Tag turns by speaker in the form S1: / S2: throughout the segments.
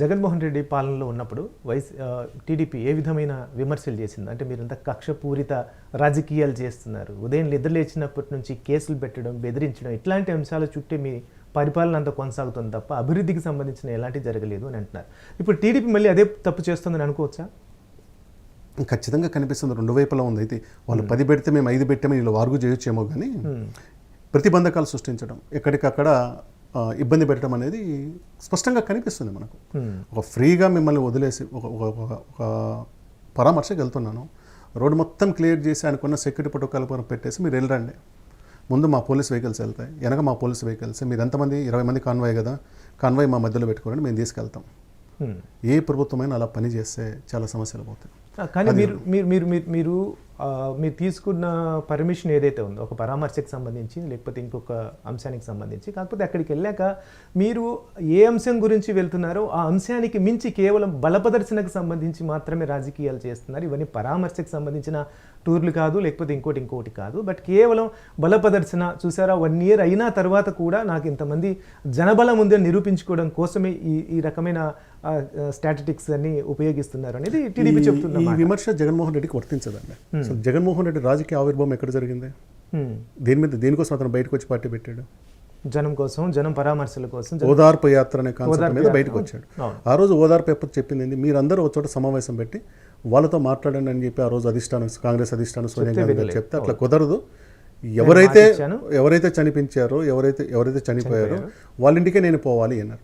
S1: జగన్మోహన్ రెడ్డి పాలనలో ఉన్నప్పుడు vice TDP ఏ విధమైన విమర్శలు చేసింది? అంటే మీరంతా కక్షపూరిత రాజకీయాలు చేస్తున్నారు. ఉదయం నిద్ర లేచినప్పటి నుంచి కేసులు పెట్టడం బెదిరించడం ఇట్లాంటి అంశాల చుట్టే మీ పరిపాలన అంతా కొనసాగుతుంది తప్ప అభివృద్ధికి సంబంధించిన ఎలాంటి జరగలేదు అని అంటున్నారు. ఇప్పుడు టీడీపీ మళ్ళీ అదే తప్పు చేస్తుందని అనుకోవచ్చా?
S2: ఖచ్చితంగా కనిపిస్తుంది. రెండు వైపులా ఉంది. అయితే వాళ్ళు పది పెడితే మేము ఐదు పెట్టామని వీళ్ళు వార్గు చేయొచ్చేమో కానీ ప్రతిబంధకాలు సృష్టించడం. ఎక్కడికక్కడ ఇబ్బంది పెట్టడం అనేది స్పష్టంగా కనిపిస్తుంది మనకు. ఒక ఫ్రీగా మిమ్మల్ని వదిలేసి ఒక ఒక పరామర్శకు వెళ్తున్నాను. రోడ్డు మొత్తం క్లియర్ చేసి ఆయనకున్న సెక్యూరిటీ ప్రోటోకాల్ పెట్టేసి మీరు వెళ్ళరండి. ముందు మా పోలీస్ వెహికల్స్ వెళ్తాయి. వెనక మా పోలీస్ వెహికల్స్. మీరు ఎంతమంది? ఇరవై మంది కాన్వాయ్ కదా? కాన్వాయ్ మా మధ్యలో పెట్టుకోండి మేము తీసుకెళ్తాం. ఏ ప్రభుత్వమైనా అలా పని చేస్తే చాలా సమస్యలు పోతాయి.
S1: కానీ మీరు మీరు మీరు మీరు మీరు తీసుకున్న పర్మిషన్ ఏదైతే ఉందో ఒక పరామర్శకు సంబంధించి లేకపోతే ఇంకొక అంశానికి సంబంధించి కాకపోతే అక్కడికి వెళ్ళాక మీరు ఏ అంశం గురించి వెళ్తున్నారో ఆ అంశానికి మించి కేవలం బలప్రదర్శనకు సంబంధించి మాత్రమే రాజకీయాలు చేస్తున్నారు. ఇవన్నీ పరామర్శకు సంబంధించిన టూర్లు కాదు లేకపోతే ఇంకోటి ఇంకోటి కాదు బట్ కేవలం బల ప్రదర్శన చూసారా వన్ ఇయర్ అయినా తర్వాత కూడా నాకు ఇంతమంది జనబలం ఉందని నిరూపించుకోవడం కోసమే ఈ ఈ రకమైన స్టాటిటిక్స్ అన్ని ఉపయోగిస్తున్నారు అనేది టీడీపీ
S2: ఈ-
S1: చెప్తున్నా
S2: ఈ విమర్శ జగన్మోహన్ రెడ్డికి వర్తించదండి అసలు జగన్మోహన్ రెడ్డి రాజకీయ ఆవిర్భావం ఎక్కడ జరిగింది. దేని మీద దేనికోసం అతను బయటకు వచ్చి పార్టీ పెట్టాడు
S1: జనం కోసం జనం పరామర్శల కోసం
S2: ఓదార్పు యాత్ర అనే కాన్సెప్ట్ మీద. బయటకు వచ్చాడు. ఆ రోజు ఓదార్పు ఎప్పుడు చెప్పింది? మీరందరూ ఒక చోట సమావేశం పెట్టి వాళ్ళతో మాట్లాడండి అని చెప్పి ఆ రోజు అధిష్టానం కాంగ్రెస్ అధిష్టానం సోనియా గాంధీ గారు. చెప్తే అట్లా కుదరదు ఎవరైతే. ఎవరైతే చనిపించారో ఎవరైతే ఎవరైతే చనిపోయారో వాళ్ళ ఇంటికే నేను పోవాలి అన్నారు.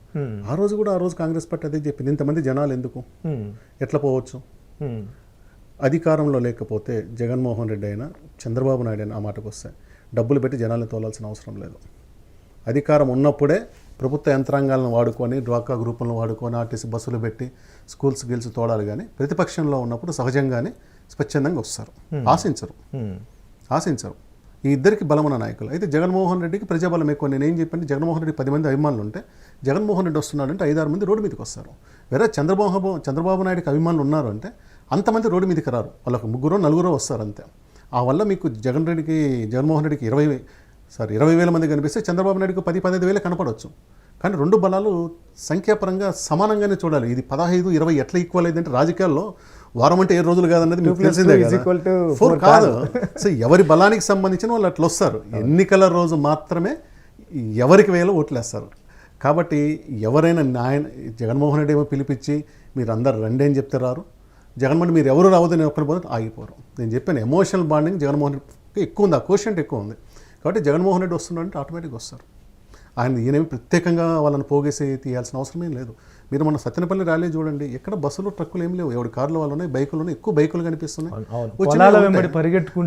S2: ఆ రోజు కూడా ఆ రోజు కాంగ్రెస్ పార్టీ అదే చెప్పింది ఇంతమంది జనాలు ఎందుకు. ఎట్లా పోవచ్చు. అధికారంలో లేకపోతే జగన్మోహన్ రెడ్డి అయినా చంద్రబాబు నాయుడు అయినా ఆ మాటకు వస్తే డబ్బులు పెట్టి జనాలను తోలాల్సిన అవసరం లేదు అధికారం ఉన్నప్పుడే ప్రభుత్వ యంత్రాంగాలను వాడుకొని డ్వాకా గ్రూపులను వాడుకొని ఆర్టీసీ బస్సులు పెట్టి స్కూల్స్ గిల్స్ తోడాలి కానీ ప్రతిపక్షంలో ఉన్నప్పుడు సహజంగానే స్వచ్ఛందంగా వస్తారు. ఆశించరు. ఆశించరు. ఈ ఇద్దరికి బలమైన నాయకులు. అయితే జగన్మోహన్ రెడ్డికి ప్రజాబలం ఎక్కువ. నేను ఏం చెప్పండి జగన్మోహన్ రెడ్డి పది మంది అభిమానులు ఉంటే జగన్మోహన్ రెడ్డి వస్తున్నాడంటే ఐదారు మంది రోడ్డు మీదకి వస్తారు. వేరే చంద్రబాబు చంద్రబాబు నాయుడుకి అభిమానులు ఉన్నారు అంటే అంతమంది రోడ్డు మీదకి రారు. వాళ్ళకు ముగ్గురు నలుగురు వస్తారు అంతే. ఆ వల్ల మీకు జగన్ రెడ్డికి జగన్మోహన్ రెడ్డికి ఇరవై సారీ ఇరవై వేల మంది కనిపిస్తే చంద్రబాబు నాయుడుకి పది పదహైదు వేలు కనపడవచ్చు కానీ రెండు బలాలు సంఖ్యాపరంగా సమానంగానే చూడాలి. ఇది పదహైదు ఇరవై ఎట్లా ఈక్వల్ అయిందంటే రాజకీయాల్లో వారం అంటే ఏడు రోజులు కాదన్నది మీకు తెలిసిందే
S1: is
S2: కదా. సో ఎవరి బలానికి సంబంధించిన వాళ్ళు అట్లా వస్తారు. ఎన్నికల రోజు మాత్రమే ఎవరికి వేలో ఓట్లేస్తారు. కాబట్టి ఎవరైనా నాయన జగన్మోహన్ రెడ్డి ఏమో పిలిపించి మీరు అందరు రండి అని చెప్తే రారు. జగన్మోహన్ మీరు ఎవరు రావద్దని ఒక్కరి పోతే ఆగిపోరు. నేను చెప్పాను ఎమోషనల్ బాండింగ్ జగన్మోహన్ రెడ్డికి ఎక్కువ ఉంది. ఆ కోషంట్ ఎక్కువ ఉంది. కాబట్టి జగన్మోహన్ రెడ్డి వస్తున్నాడంటే ఆటోమేటిక్గా వస్తారు. ఆయన ఈయనేమి ప్రత్యేకంగా వాళ్ళని పోగేసి తీయాల్సిన అవసరం ఏం లేదు. మీరు మన సత్యనపల్లి ర్యాలీ చూడండి ఎక్కడ బస్సులు ట్రక్కులు ఏం లేవు. ఎవరి కార్లు వాళ్ళు ఉన్నాయి బైకులు ఉన్నాయి ఎక్కువ బైకులు కనిపిస్తున్నాయి.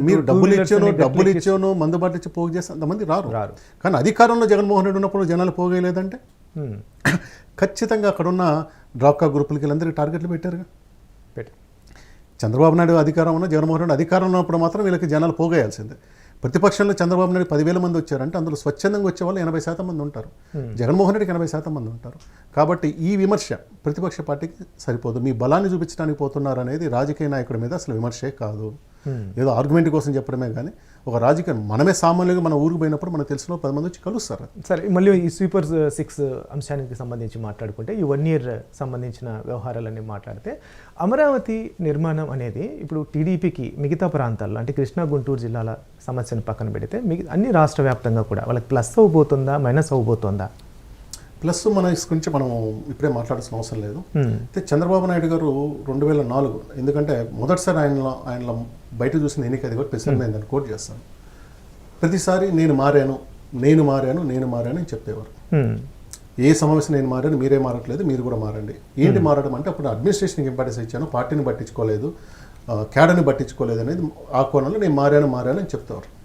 S2: మీరు డబ్బులు ఇచ్చాను డబ్బులు ఇచ్చాను మందుబాటు ఇచ్చి పోగు చేస్తే అంతమంది రారు. కానీ అధికారంలో జగన్మోహన్ రెడ్డి ఉన్నప్పుడు జనాలు పోగేయలేదంటే. ఖచ్చితంగా అక్కడున్న డ్రాప్కా గ్రూపులకి వీళ్ళందరికీ టార్గెట్లు పెట్టారుగా?
S1: పెట్టు.
S2: చంద్రబాబు నాయుడు అధికారం ఉన్న జగన్మోహన్ రెడ్డి అధికారంలో ఉన్నప్పుడు మాత్రం వీళ్ళకి జనాలు పోగేయాల్సిందే. ప్రతిపక్షంలో చంద్రబాబు నాయుడు పదివేల మంది వచ్చారంటే అందులో స్వచ్ఛందంగా వచ్చే వాళ్ళు ఎనభై శాతం మంది ఉంటారు. జగన్మోహన్ రెడ్డికి ఎనభై శాతం మంది ఉంటారు. కాబట్టి ఈ విమర్శ ప్రతిపక్ష పార్టీకి సరిపోదు. మీ బలాన్ని చూపించడానికి పోతున్నారు అనేది రాజకీయ నాయకుడి మీద అసలు విమర్శే కాదు. ఏదో ఆర్గ్యుమెంట్ కోసం చెప్పడమే కానీ ఒక రాజకీయ మనమే సామాన్యులుగా మన ఊరికి పోయినప్పుడు మనకు తెలిసిన పది మంది వచ్చి కలుస్తారు.
S1: సరే మళ్ళీ ఈ స్వీపర్ సిక్స్ అంశానికి సంబంధించి మాట్లాడుకుంటే ఈ వన్ ఇయర్ సంబంధించిన వ్యవహారాలన్నీ మాట్లాడితే అమరావతి నిర్మాణం అనేది ఇప్పుడు టీడీపీకి మిగతా ప్రాంతాల్లో అంటే కృష్ణా గుంటూరు జిల్లాల సమస్యను పక్కన పెడితే మిగ అన్ని రాష్ట్ర వ్యాప్తంగా కూడా వాళ్ళకి ప్లస్ అవబోతుందా మైనస్ అవబోతుందా?
S2: ప్లస్ మన గురించి మనం ఇప్పుడే మాట్లాడాల్సిన అవసరం లేదు. అయితే చంద్రబాబు నాయుడు గారు రెండు వేల నాలుగు ఎందుకంటే మొదటిసారి ఆయనలో ఆయనలో బయట చూసిన ఎన్నిక అది కూడా ప్రెసిడెంట్ దాన్ని కోట్ చేస్తాను ప్రతిసారి నేను మారాను నేను మారాను నేను మారాను అని చెప్పేవారు. ఏ సమస్య నేను మారాను మీరే మారట్లేదు మీరు కూడా మారండి ఏంటి మారడం అంటే అప్పుడు అడ్మినిస్ట్రేషన్కి ఇంపార్టెన్స్ ఇచ్చాను పార్టీని పట్టించుకోలేదు క్యాడర్ని పట్టించుకోలేదు అనేది ఆ కోణంలో నేను మారాను మారాను అని చెప్తారు
S1: హ్మ్.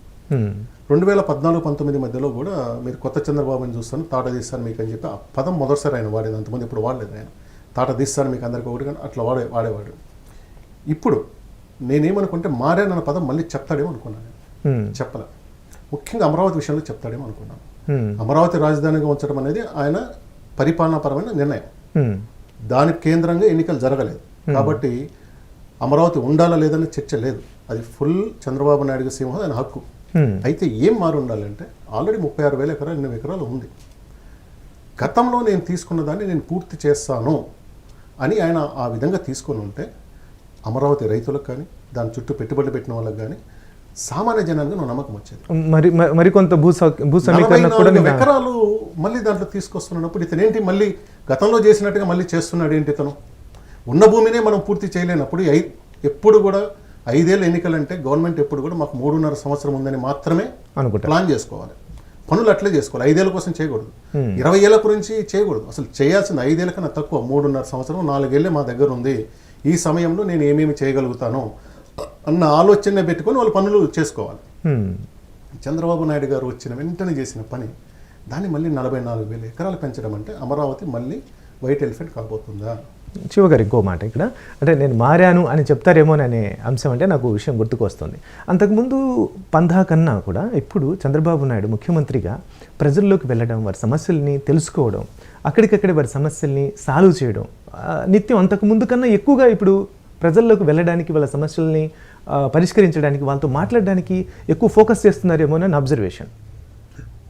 S2: రెండు వేల పద్నాలుగు పంతొమ్మిది మధ్యలో కూడా మీరు కొత్త చంద్రబాబుని చూస్తాను తాట తీస్తాను మీకు అని చెప్పి ఆ పదం మొదటిసారి ఆయన వాడేది. అంతమంది ఇప్పుడు వాడలేదు ఆయన తాట తీస్తాను మీకు అందరికీ ఒకటి కానీ అట్లా వాడే వాడేవాడు. ఇప్పుడు నేనేమనుకుంటే మారానన్న పదం మళ్ళీ చెప్తాడేమో అనుకున్నాను. చెప్పలే. ముఖ్యంగా అమరావతి విషయంలో చెప్తాడేమో అనుకున్నాను. అమరావతి రాజధానిగా ఉంచడం అనేది ఆయన పరిపాలనాపరమైన నిర్ణయం. దానికి కేంద్రంగా ఎన్నికలు జరగలేదు. కాబట్టి అమరావతి ఉండాలా లేదనే చర్చ లేదు. అది ఫుల్ చంద్రబాబు నాయుడు సింహం ఆయన హక్కు. అయితే ఏం మారు ఉండాలంటే ఆల్రెడీ ముప్పై ఆరు వేల ఎకరాలు ఎనిమిది ఎకరాలు ఉంది. గతంలో నేను తీసుకున్న దాన్ని నేను పూర్తి చేస్తాను అని ఆయన ఆ విధంగా తీసుకొని ఉంటే అమరావతి రైతులకు కానీ దాని చుట్టూ పెట్టుబడులు పెట్టిన వాళ్ళకి కానీ సామాన్య జనానికి నువ్వు నమ్మకం వచ్చేది.
S1: మరి మ- మరికొంత భూ సమీకరణ
S2: ఎకరాలు మళ్ళీ దాంట్లో తీసుకొస్తున్నప్పుడు ఇతను ఏంటి మళ్ళీ గతంలో చేసినట్టుగా మళ్ళీ చేస్తున్నాడు ఏంటి ఇతను? ఉన్న భూమినే మనం పూర్తి చేయలేనప్పుడు ఎప్పుడు కూడా ఐదేళ్ళ ఎన్నికలంటే గవర్నమెంట్ ఎప్పుడు కూడా మాకు మూడున్నర సంవత్సరం ఉందని మాత్రమే
S1: అనుకుంటా.
S2: ప్లాన్ చేసుకోవాలి. పనులు అట్లే చేసుకోవాలి. ఐదేళ్ళ కోసం చేయకూడదు. ఇరవై ఏళ్ళ గురించి చేయకూడదు. అసలు చేయాల్సింది ఐదేళ్ళ కన్నా తక్కువ మూడున్నర సంవత్సరం నాలుగేళ్ళే మా దగ్గర ఉంది. ఈ సమయంలో నేను ఏమేమి చేయగలుగుతాను అన్న ఆలోచన పెట్టుకొని వాళ్ళు పనులు చేసుకోవాలి. చంద్రబాబు నాయుడు గారు వచ్చిన వెంటనే చేసిన పని దాన్ని మళ్ళీ నలభై నాలుగు వేల ఎకరాలు పెంచడం అంటే అమరావతి మళ్ళీ వైట్ ఎలిఫెంట్ కాబోతుందా?
S1: శివగారు ఇంకో మాట ఇక్కడ. అంటే నేను మారాను అని చెప్తారేమోననే అంశం అంటే నాకు విషయం గుర్తుకొస్తుంది. అంతకుముందు పందా కన్నా కూడా ఇప్పుడు చంద్రబాబు నాయుడు ముఖ్యమంత్రిగా ప్రజల్లోకి వెళ్ళడం వారి సమస్యల్ని తెలుసుకోవడం అక్కడికక్కడే వారి సమస్యల్ని సాల్వ్ చేయడం నిత్యం అంతకుముందు కన్నా ఎక్కువగా ఇప్పుడు ప్రజల్లోకి వెళ్ళడానికి వాళ్ళ సమస్యల్ని పరిష్కరించడానికి వాళ్ళతో మాట్లాడడానికి ఎక్కువ ఫోకస్ చేస్తున్నారేమో అని అబ్జర్వేషన్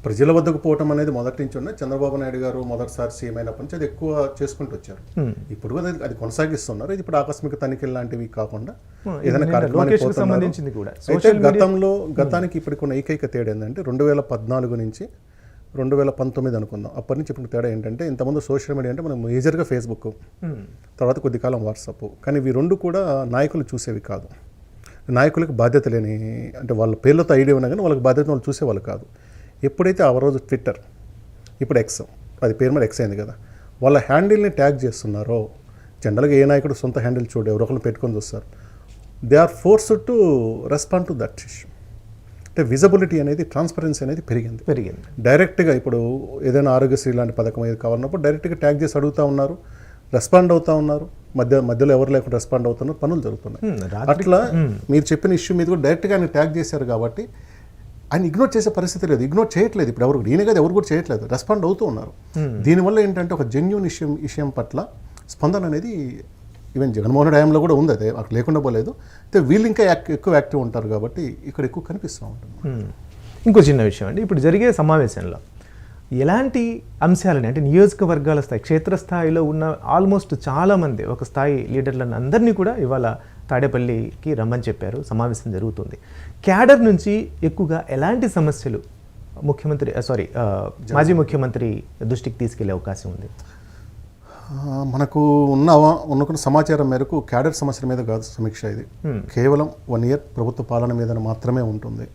S2: ప్రజల వద్దకు పోవటం అనేది మొదటి నుంచి ఉన్న చంద్రబాబు నాయుడు గారు మొదటిసారి సీఎం అయినప్పటి నుంచి అది ఎక్కువ చేసుకుంటూ వచ్చారు. ఇప్పుడు అది- అది కొనసాగిస్తున్నారు. ఇది ఇప్పుడు ఆకస్మిక తనిఖీలు లాంటివి కాకుండా ఏదైనా కార్యక్రమానికి
S1: లోకేష్కి
S2: పోతున్నారు.
S1: సంబంధించింది కూడా.
S2: అయితే గతంలో గతానికి ఇప్పటికి ఉన్న ఏకైక తేడా ఏంటంటే రెండు వేల పద్నాలుగు నుంచి రెండు వేల పంతొమ్మిది అనుకుందాం. అప్పటి నుంచి ఇప్పుడు తేడా ఏంటంటే ఇంతకుముందు సోషల్ మీడియా అంటే మనం మేజర్గా ఫేస్బుక్ తర్వాత కొద్ది కాలం వాట్సాప్. కానీ ఇవి రెండు కూడా నాయకులు చూసేవి కాదు. నాయకులకు బాధ్యత లేని అంటే వాళ్ళ పేర్లతో ఐడియా ఉన్నా కానీ వాళ్ళకి బాధ్యత వాళ్ళు చూసేవాళ్ళు కాదు. ఎప్పుడైతే ఆ రోజు ట్విట్టర్ ఇప్పుడు ఎక్స్ అది పేరు మీద ఎక్స్ అయింది కదా వాళ్ళ హ్యాండిల్ని ట్యాగ్ చేస్తున్నారో జనరల్గా ఏ నాయకుడు సొంత హ్యాండిల్ చూడు ఎవరో ఒకరు పెట్టుకొని చూస్తారు they are forced to respond to that issue. అంటే విజబిలిటీ అనేది ట్రాన్స్పరెన్సీ అనేది పెరిగింది.
S1: పెరిగింది.
S2: డైరెక్ట్గా ఇప్పుడు ఏదైనా ఆరోగ్యశ్రీ లాంటి పథకం ఏది కావాలన్నప్పుడు డైరెక్ట్గా ట్యాగ్ చేసి అడుగుతూ ఉన్నారు రెస్పాండ్ అవుతా ఉన్నారు మధ్య మధ్యలో ఎవరు లేకుండా రెస్పాండ్ అవుతున్నారు పనులు జరుగుతున్నాయి. అట్లా మీరు చెప్పిన ఇష్యూ మీద కూడా డైరెక్ట్గా ఆయన ట్యాగ్ చేశారు కాబట్టి ఆయన ఇగ్నోర్ చేసే పరిస్థితి లేదు ఇగ్నోర్ చేయట్లేదు ఇప్పుడు ఎవరు. నేనే కదా ఎవరు కూడా చేయట్లేదు. రెస్పాండ్ అవుతూ ఉన్నారు. దీనివల్ల ఏంటంటే ఒక జెన్యున్ విషయం విషయం పట్ల స్పందన అనేది ఈవెన్ జగన్మోహన్ హయాంలో కూడా ఉంది. అదే అక్కడ లేకుండా పోలేదు. అయితే వీళ్ళు ఇంకా ఎక్కువ యాక్టివ్ ఉంటారు కాబట్టి ఇక్కడ ఎక్కువ కనిపిస్తూ ఉంటుంది.
S1: మ్మ్. ఇంకో చిన్న విషయం అండి. ఇప్పుడు జరిగే సమావేశంలో ఎలాంటి అంశాలని అంటే నియోజకవర్గాల స్థాయి క్షేత్రస్థాయిలో ఉన్న ఆల్మోస్ట్ చాలామంది ఒక స్థాయి లీడర్లను అందరినీ కూడా ఇవాళ తాడేపల్లికి రమ్మని చెప్పారు. సమావేశం జరుగుతుంది. క్యాడర్ నుంచి ఎక్కువగా ఎలాంటి సమస్యలు ముఖ్యమంత్రి సారీ మాజీ ముఖ్యమంత్రి దృష్టికి తీసుకెళ్ళే అవకాశం ఉంది?
S2: మనకు ఉన్న ఉన్నకున్న సమాచారం మేరకు క్యాడర్ సమస్యల మీద కాదు సమీక్ష ఇది. కేవలం వన్ ఇయర్ ప్రభుత్వ పాలన మీద మాత్రమే ఉంటుంది.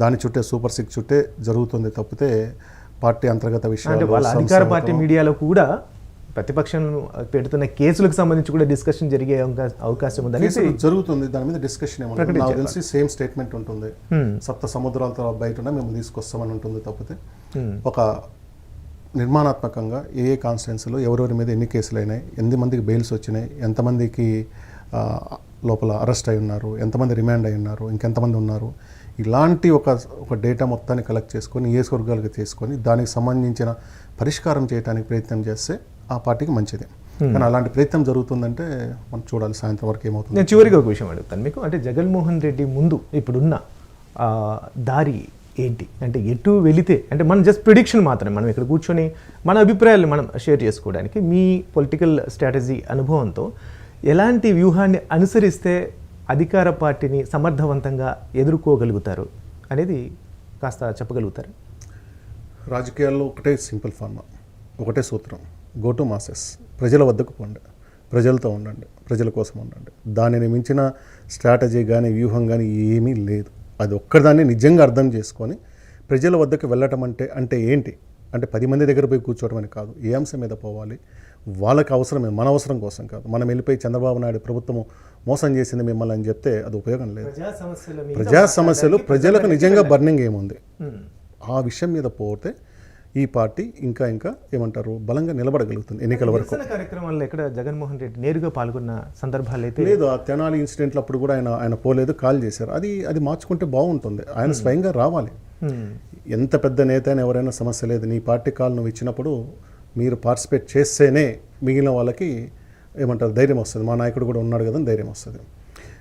S2: దాని చుట్టే సూపర్ సిక్స్ చుట్టే జరుగుతుంది తప్పితే పార్టీ అంతర్గత విషయాలు
S1: అధికార పార్టీ మీడియాలో కూడా ప్రతిపక్షం పెడుతున్న కేసులకు సంబంధించి కూడా డిస్కషన్ జరిగే అవకా- అవకాశం ఉందని
S2: జరుగుతుంది. దాని మీద డిస్కషన్ నాకు తెలిసి సేమ్ స్టేట్మెంట్ ఉంటుంది. సప్త సముద్రాలతో బయట ఉన్న మేము తీసుకొస్తామని ఉంటుంది తప్పితే. ఒక నిర్మాణాత్మకంగా ఏ ఏ కాన్స్టిట్యున్సీలో ఎవరెవరి మీద ఎన్ని కేసులు అయినాయి ఎన్ని మందికి బెయిల్స్ వచ్చినాయి ఎంతమందికి లోపల అరెస్ట్ అయి ఉన్నారు ఎంతమంది రిమాండ్ అయి ఉన్నారు ఇంకెంతమంది ఉన్నారు ఇలాంటి ఒక ఒక డేటా మొత్తాన్ని కలెక్ట్ చేసుకొని నియోజకవర్గాలకు తీసుకొని దానికి సంబంధించిన పరిష్కారం చేయడానికి ప్రయత్నం చేస్తే ఆ పార్టీకి మంచిది. కానీ అలాంటి ప్రయత్నం జరుగుతుందంటే మనం చూడాలి సాయంత్రం వరకు ఏమవుతుంది?
S1: నేను చివరిగా ఒక విషయం అడుగుతాను మీకు. అంటే జగన్మోహన్ రెడ్డి ముందు ఇప్పుడున్న దారి ఏంటి? అంటే ఎటు వెళితే అంటే మనం జస్ట్ ప్రిడిక్షన్ మాత్రమే మనం ఇక్కడ కూర్చొని మన అభిప్రాయాలు మనం షేర్ చేసుకోవడానికి మీ పొలిటికల్ స్ట్రాటజీ అనుభవంతో ఎలాంటి వ్యూహాన్ని అనుసరిస్తే అధికార పార్టీని సమర్థవంతంగా ఎదుర్కోగలుగుతారు అనేది కాస్త చెప్పగలుగుతారు?
S2: రాజకీయాల్లో ఒకటే సింపుల్ ఫార్మా ఒకటే సూత్రం. గో టు మాసెస్ ప్రజల వద్దకు పోండి. ప్రజలతో ఉండండి. ప్రజల కోసం ఉండండి. దానిని మించిన స్ట్రాటజీ కానీ వ్యూహం కానీ ఏమీ లేదు. అది ఒక్కదాన్ని నిజంగా అర్థం చేసుకొని ప్రజల వద్దకు వెళ్ళటం అంటే అంటే ఏంటి? అంటే పది మంది దగ్గర పోయి కూర్చోవడం అని కాదు. ఏ అంశం మీద పోవాలి? వాళ్ళకి అవసరమే మన అవసరం కోసం కాదు. మనం వెళ్ళిపోయి చంద్రబాబు నాయుడు ప్రభుత్వము మోసం చేసింది మిమ్మల్ని అని చెప్తే అది ఉపయోగం లేదు.
S1: ప్రజా సమస్యలు
S2: ప్రజలకు నిజంగా బర్నింగ్ ఏముంది? ఆ విషయం మీద పోతే ఈ పార్టీ ఇంకా ఇంకా ఏమంటారు బలంగా నిలబడగలుగుతుంది ఎన్నికల వరకు.
S1: కార్యక్రమాల్లో ఎక్కడ జగన్మోహన్ రెడ్డి నేరుగా పాల్గొన్న సందర్భాలు అయితే
S2: లేదు ఆ తెనాలి ఇన్సిడెంట్లు అప్పుడు కూడా ఆయన ఆయన పోలేదు కాల్ చేశారు. అది అది మార్చుకుంటే బాగుంటుంది. ఆయన స్వయంగా రావాలి. ఎంత పెద్ద నేత అయినా ఎవరైనా సమస్య లేదు. నీ పార్టీ కాల్ నువ్వు ఇచ్చినప్పుడు మీరు పార్టిసిపేట్ చేస్తేనే మిగిలిన వాళ్ళకి ఏమంటారు ధైర్యం వస్తుంది. మా నాయకుడు కూడా ఉన్నాడు కదా ధైర్యం వస్తుంది.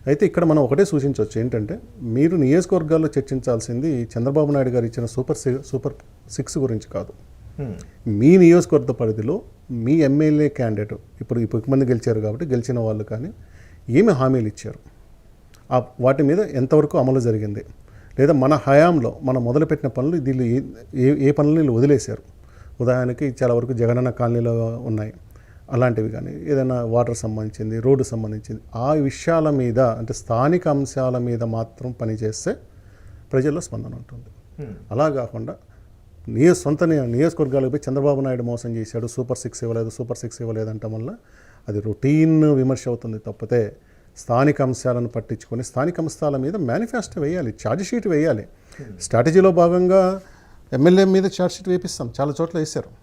S2: అయితే ఇక్కడ మనం ఒకటే సూచించవచ్చు. ఏంటంటే మీరు నియోజకవర్గాల్లో చర్చించాల్సింది చంద్రబాబు నాయుడు గారు ఇచ్చిన సూపర్ సి- సూపర్ సిక్స్ గురించి కాదు. మీ నియోజకవర్గ పరిధిలో మీ ఎమ్మెల్యే క్యాండిడేట్ ఇప్పుడు ఇప్పుడు మంది గెలిచారు కాబట్టి గెలిచిన వాళ్ళు కానీ ఏమి హామీలు ఇచ్చారు? ఆ వాటి మీద ఎంతవరకు అమలు జరిగింది? లేదా మన హయాంలో మనం మొదలుపెట్టిన పనులు దీళ్ళు ఏ ఏ- ఏ పనులు వీళ్ళు వదిలేశారు? ఉదాహరణకి చాలా వరకు జగనన్న కాలనీలో ఉన్నాయి. అలాంటివి కానీ ఏదైనా వాటర్ సంబంధించింది రోడ్డు సంబంధించింది ఆ విషయాల మీద అంటే స్థానిక అంశాల మీద మాత్రం పనిచేస్తే ప్రజల్లో స్పందన ఉంటుంది. అలా కాకుండా నియ సొంత నియ- నియోజకవర్గాలకు పోయి చంద్రబాబు నాయుడు మోసం చేశాడు సూపర్ సిక్స్ ఇవ్వలేదు సూపర్ సిక్స్ ఇవ్వలేదు అంటం వల్ల అది రొటీన్ విమర్శ అవుతుంది తప్పితే స్థానిక అంశాలను పట్టించుకొని స్థానిక అంశాల మీద మేనిఫెస్టో వేయాలి ఛార్జ్ షీట్ వేయాలి. స్ట్రాటజీలో భాగంగా ఎమ్మెల్యే మీద ఛార్జ్ షీట్ వేపిస్తాం చాలా చోట్ల వేశారు.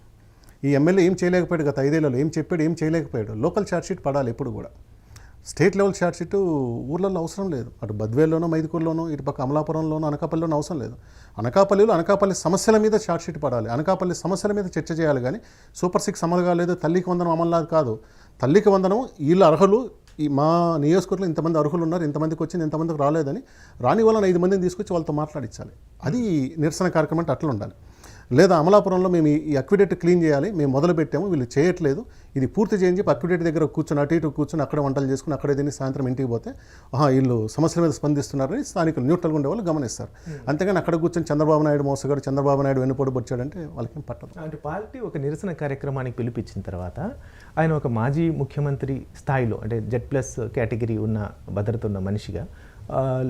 S2: ఈ ఎమ్మెల్యే ఏం చేయలేకపోయాడు గత ఐదేళ్ళలో ఏం చెప్పాడు ఏం చేయలేకపోయాడు. లోకల్ షీట్ పడాలి ఎప్పుడు కూడా. స్టేట్ లెవెల్ షీట్ ఊర్లలో అవసరం లేదు. అటు బద్వేల్లోనో మైదుకూరులోనో ఇటు పక్క అమలాపురంలోనో అనకాపల్లిలోనో అవసరం లేదు. అనకాపల్లిలో అనకాపల్లి సమస్యల మీద షీట్ పడాలి. అనకాపల్లి సమస్యల మీద చర్చ చేయాలి కానీ సూపర్ సిక్స్ అమలు కాలేదు. తల్లికి వందనం అమలు కాదు. తల్లికి వందనం వీళ్ళ అర్హులు ఈ మా నియోజకవర్గంలో ఇంతమంది అర్హులు ఉన్నారు ఇంతమందికి వచ్చింది ఇంతమందికి రాలేదని రాని వాళ్ళని ఐదు మందిని తీసుకొచ్చి వాళ్ళతో మాట్లాడించాలి. అది నిరసన కార్యక్రమం అంటే అట్లా ఉండాలి. లేదా అమలాపురంలో మేము ఈ- అక్విడేట్ క్లీన్ చేయాలి మేము మొదలు పెట్టాము వీళ్ళు చేయట్లేదు. ఇది పూర్తి చేయించి చెప్పి అక్విడేట్ దగ్గర కూర్చొని అటు ఇటు కూర్చొని అక్కడ వంటలు చేసుకుని అక్కడే తిని సాయంత్రం ఇంటికి పోతే ఆహా వీళ్ళు సమస్యల మీద స్పందిస్తున్నారని స్థానికులు న్యూట్రల్గా ఉండే వాళ్ళు గమనిస్తారు. అంతేగాని అక్కడ కూర్చొని చంద్రబాబు నాయుడు మోసగాడు చంద్రబాబు నాయుడు వెన్నుపోటు పొడిచాడంటే వాళ్ళకేం పట్టదు.
S1: అంటే పార్టీ ఒక నిరసన కార్యక్రమానికి పిలిపించిన తర్వాత ఆయన ఒక మాజీ ముఖ్యమంత్రి స్థాయిలో అంటే జెడ్ ప్లస్ కేటగిరీ ఉన్న భద్రత ఉన్న మనిషిగా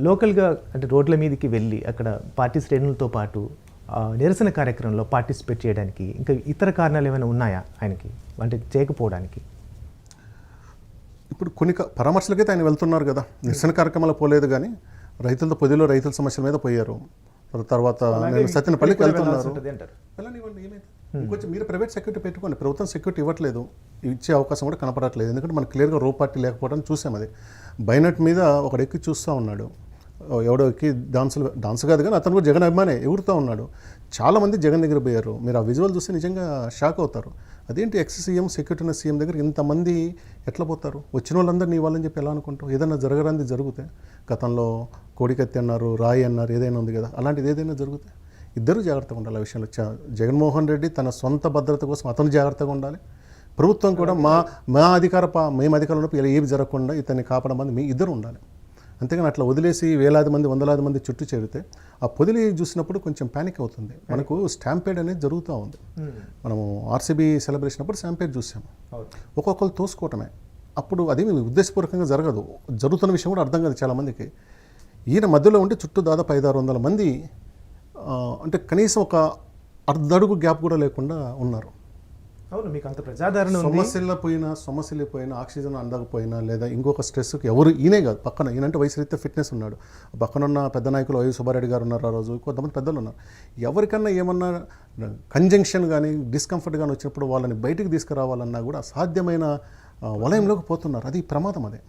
S1: లోకల్గా అంటే రోడ్ల మీదకి వెళ్ళి అక్కడ పార్టీ శ్రేణులతో పాటు నిరసన కార్యక్రమంలో పార్టిసిపేట్ చేయడానికి ఇంకా ఇతర కారణాలు ఏమైనా ఉన్నాయా ఆయనకి? అంటే చేయకపోవడానికి.
S2: ఇప్పుడు కొన్ని పరామర్శలకైతే ఆయన వెళ్తున్నారు కదా. నిరసన కార్యక్రమాలు పోలేదు కానీ రైతులతో పొదిలో రైతుల సమస్యల మీద పోయారు. తర్వాత నేను సత్యనపల్లికి వెళ్తున్నారు. ఇంకొంచెం మీరు ప్రైవేట్ సెక్యూరిటీ పెట్టుకోండి. ప్రభుత్వం సెక్యూరిటీ ఇవ్వట్లేదు. ఇచ్చే అవకాశం కూడా కనపడట్లేదు. ఎందుకంటే మనకు క్లియర్గా రో పార్టీ లేకపోవడం చూసాం అది. బైనట్ మీద ఒకడు ఎక్కి చూస్తూ ఉన్నాడు. ఎవడోకి ఎవడో డాన్సులు డాన్స్ కాదు కానీ అతను కూడా జగన్ అభిమానే ఎగురుతూ ఉన్నాడు. చాలామంది జగన్ దగ్గర పోయారు. మీరు ఆ విజువల్ చూస్తే నిజంగా షాక్ అవుతారు. అదేంటి ఎక్స్ సీఎం సెక్యూరిటీ ఉన్న సీఎం దగ్గర ఇంతమంది ఎట్లా పోతారు? వచ్చిన వాళ్ళందరూ నీ వాళ్ళని చెప్పి ఎలా అనుకుంటావు? ఏదైనా జరగరాంది జరిగితే? గతంలో కోడికత్తి అన్నారు రాయి అన్నారు ఏదైనా ఉంది కదా? అలాంటిది ఏదైనా జరిగితే? ఇద్దరు జాగ్రత్తగా ఉండాలి ఆ విషయంలో. జగన్మోహన్ రెడ్డి తన సొంత భద్రత కోసం అతను జాగ్రత్తగా ఉండాలి. ప్రభుత్వం కూడా మా మా అధికార పా మేము అధికారంలో ఏమి జరగకుండా ఇతన్ని కాపాడమని మీ ఇద్దరు ఉండాలి. అంతేగాని అట్లా వదిలేసి వేలాది మంది వందలాది మంది చుట్టూ చేరితే ఆ పొదిలి చూసినప్పుడు కొంచెం ప్యానిక్ అవుతుంది. మనకు స్టాంపేడ్ అనేది జరుగుతూ ఉంది. మనము ఆర్సీబీ సెలబ్రేషన్ అప్పుడు స్టాంపేడ్ చూసాము. ఒక్కొక్కరు తోసుకోవటమే. అప్పుడు అది ఉద్దేశపూర్వకంగా జరగదు. జరుగుతున్న విషయం కూడా అర్థం కాదు చాలామందికి ఈయన మధ్యలో ఉండి చుట్టూ దాదాపు ఐదారు వందల మంది అంటే కనీసం ఒక అర్ధడుగు గ్యాప్ కూడా లేకుండా ఉన్నారు.
S1: అవును మీకు అంత ప్రజాదరణ
S2: సమస్యల్లో పోయినా సమస్యలు పోయినా ఆక్సిజన్ అందకపోయినా లేదా ఇంకొక స్ట్రెస్కి ఎవరు ఈయనే కాదు పక్కన. ఈయనంటే వయసు రీత్యా ఫిట్నెస్ ఉన్నాడు. పక్కన ఉన్న పెద్ద నాయకులు వైవి సుబ్బారెడ్డి గారు ఉన్నారు ఆ రోజు కొంతమంది పెద్దలు ఉన్నారు. ఎవరికన్నా ఏమన్నా కంజంక్షన్ కానీ డిస్కంఫర్ట్ కానీ వచ్చినప్పుడు వాళ్ళని బయటికి తీసుకురావాలన్నా కూడా అసాధ్యమైన వలయంలోకి పోతున్నారు. అది ప్రమాదం అదే.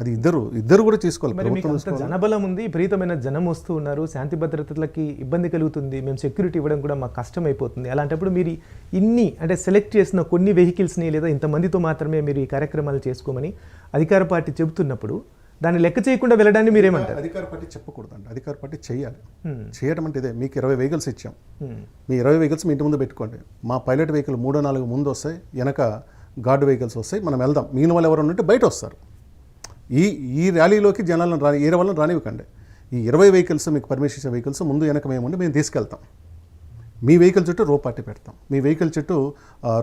S2: అది ఇద్దరు ఇద్దరు కూడా తీసుకోవాలి
S1: అంత జనబలం ఉంది విపరీతమైన జనం వస్తూ ఉన్నారు శాంతి భద్రతలకి ఇబ్బంది కలుగుతుంది మేము సెక్యూరిటీ ఇవ్వడం కూడా మాకు కష్టం అయిపోతుంది అలాంటప్పుడు మీరు ఇన్ని అంటే సెలెక్ట్ చేసిన కొన్ని వెహికల్స్ని లేదా ఇంతమందితో మాత్రమే మీరు ఈ కార్యక్రమాలు చేసుకోమని అధికార పార్టీ చెబుతున్నప్పుడు దాన్ని లెక్క చేయకుండా వెళ్ళడాన్ని మీరేమంటారు?
S2: అధికార పార్టీ చెప్పకూడదండి. అధికార పార్టీ చేయాలి. చేయడం అంటే ఇదే మీకు ఇరవై వెహికల్స్ ఇచ్చాం. మీ ఇరవై వెహికల్స్ మీ ఇంటి ముందు పెట్టుకోండి. మా పైలట్ వెహికల్ మూడో నాలుగు ముందు వస్తాయి వెనక గార్డ్ వెహికల్స్ వస్తాయి మనం వెళ్దాం. మిగిలిన వాళ్ళు ఎవరు ఉంటే బయట వస్తారు. ఈ ఈ ర్యాలీలోకి జనాలను రాని ఏ వాళ్ళని రానివ్వకండి. ఈ ఇరవై వెహికల్స్ మీకు పర్మిషన్ ఇచ్చే వెహికల్స్ ముందు వెనక మేము మేము తీసుకెళ్తాం. మీ వెహికల్ చుట్టూ రో పార్టీ పెడతాం. మీ వెహికల్ చుట్టూ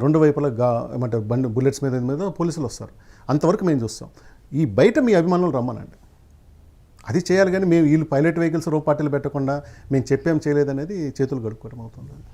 S2: రెండు వైపులా గా ఏమంటారు బండి బుల్లెట్స్ మీద మీద పోలీసులు వస్తారు. అంతవరకు మేము చూస్తాం. ఈ బయట మీ అభిమానులు రమ్మనండి. అది చేయాలి కానీ మేము వీళ్ళు పైలట్ వెహికల్స్ రో పార్టీలు పెట్టకుండా మేము చెప్పాం చేయలేదనేది చేతులు గడుపుకోవడం అవుతుంది.